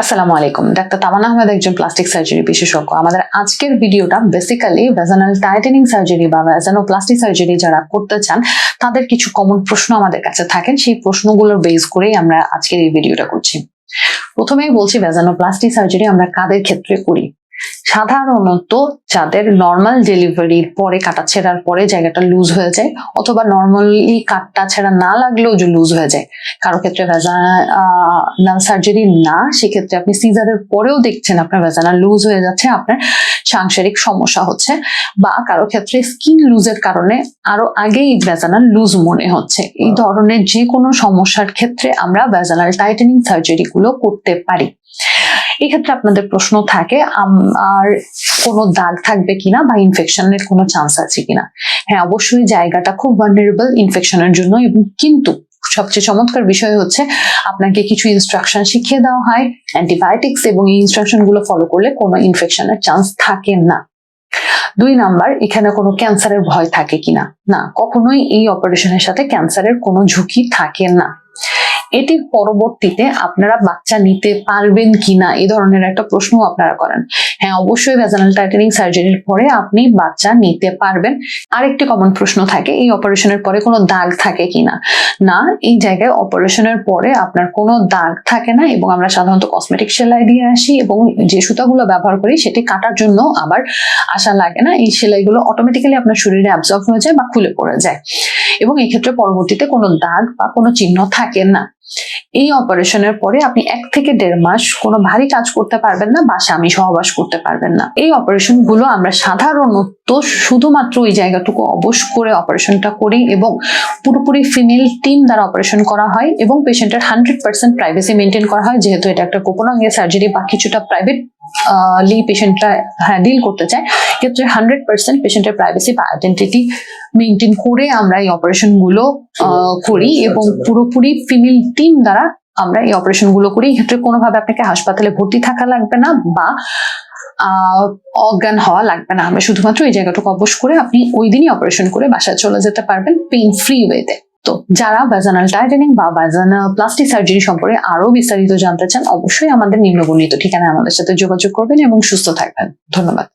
আসসালামু আলাইকুম। ডাক্তার তামান আহমেদ একজন প্লাস্টিক সার্জারি বিশেষজ্ঞ। আমাদের আজকের ভিডিওটা বেসিক্যালি ভেজানাল টাইটেনিং সার্জারি বা ভেজানো প্লাস্টিক সার্জারি যারা করতে চান, তাদের কিছু কমন প্রশ্ন আমাদের কাছে থাকেন। সেই প্রশ্নগুলোর বেস করেই আমরা আজকের এই ভিডিওটা করছি। প্রথমেই বলছি ভেজানো প্লাস্টিক সার্জারি আমরা কাদের ক্ষেত্রে করি? সাধারণত যাদের নর্মাল ডেলিভারির পরে কাটা ছেঁড়ার পরে জায়গাটা লুজ হয়ে যায় অথবা নর্মালি কাটটা ছেঁড়া না লাগলেও যে লুজ হয়ে যায়। কারও ক্ষেত্রে ভেজানাল সার্জারি না সেক্ষেত্রে আপনি সিজারের পরেও দেখছেন আপনার ভেজানা লুজ হয়ে যাচ্ছে আপনার সাংসারিক সমস্যা হচ্ছে বা কারও ক্ষেত্রে স্কিন লুজের কারণে আরও আগেই ভেজানাল লুজ মনে হচ্ছে। এই ধরনের যে কোনো সমস্যার ক্ষেত্রে আমরা ভেজানাল টাইটেনিং সার্জারি গুলো করতে পারি। এই ক্ষেত্রে আপনাদের প্রশ্ন থাকে আর কোনো দাগ থাকবে কিনা বা ইনফেকশনের কোনো চান্স আছে কিনা? হ্যাঁ অবশ্যই জায়গাটা খুব ভালনারেবল ইনফেকশনের জন্য এবং কিন্তু সবচেয়ে চমৎকার বিষয় হচ্ছে আপনাকে কিছু ইনস্ট্রাকশন শিখিয়ে দেওয়া হয় অ্যান্টিবায়োটিক্স এবং এই ইনস্ট্রাকশনগুলো ফলো করলে কোনো ইনফেকশনের চান্স থাকে না। দুই নাম্বার, এখানে কোনো ক্যান্সারের ভয় থাকে কিনা? না, কখনোই এই অপারেশনের সাথে ক্যান্সারের কোনো ঝুঁকি থাকে না। এটির পরবর্তীতে আপনারা বাচ্চা নিতে পারবেন কিনা এই ধরনের একটা প্রশ্ন আপনারা করেন। হ্যাঁ অবশ্যই ভ্যাজানাল টাইটেনিং সার্জারির পরে আপনি বাচ্চা নিতে পারবেন। আরেকটি কমন প্রশ্ন থাকে, এই অপারেশনের পরে কোনো দাগ থাকে কিনা? না, এই জায়গায় অপারেশনের পরে আপনার কোনো দাগ থাকে না এবং আমরা সাধারণত কসমেটিক সেলাই দিয়ে আসি এবং যে সুতাগুলো ব্যবহার করি সেটি কাটার জন্য আবার আসা লাগে না। এই সেলাইগুলো অটোমেটিক্যালি আপনার শরীরে অ্যাবজর্ব হয়ে যায় বা খুলে পড়ে যায়। এবং এক্ষেত্রে পরবর্তীতে কোনো দাগ বা কোনো চিহ্ন থাকে না। এই অপারেশনের পরে আপনি এক থেকে দেড় মাস কোনো ভারী কাজ করতে পারবেন না বা স্বামী সহবাস করতে পারবেন না। এই অপারেশনগুলো আমরা সাধারণত শুধুমাত্র ওই জায়গাটুকু অবশ করে অপারেশনটা করি এবং পুরোপুরি ফিমেল টিম দ্বারা অপারেশন করা হয় এবং পেশেন্টের হান্ড্রেড পার্সেন্ট প্রাইভেসি মেনটেন করা হয় যেহেতু এটা একটা গোপনাঙ্গের সার্জারি বা কিছুটা প্রাইভেট লি পেশেন্টরা হ্যাঁ ডিল করতে চায় ক্ষেত্রে হান্ড্রেড পার্সেন্ট পেশেন্টের প্রাইভেসি বা আইডেন্টিটি মেনটেন করে আমরা এই অপারেশনগুলো করি এবং পুরোপুরি ফিমেল টিম দ্বারা আমরা এই অপারেশনগুলো করি। এক্ষেত্রে কোনোভাবে আপনাকে হাসপাতালে ভর্তি থাকা লাগবে না বা অজ্ঞান হওয়া লাগবে না। আমরা শুধুমাত্র এই জায়গাটুকু অবশ করে আপনি ওই দিনই অপারেশন করে বাসায় চলে যেতে পারবেন পেইন ফ্রি ওয়েতে তো। যারা ভ্যাজানাল টাইটেনিং বা ভ্যাজানা প্লাস্টিক সার্জারি সম্পর্কে আরও বিস্তারিত জানতে চান, অবশ্যই আমাদের নিম্নবর্ণিত ঠিকানায় আমাদের সাথে যোগাযোগ করবেন এবং সুস্থ থাকবেন। ধন্যবাদ।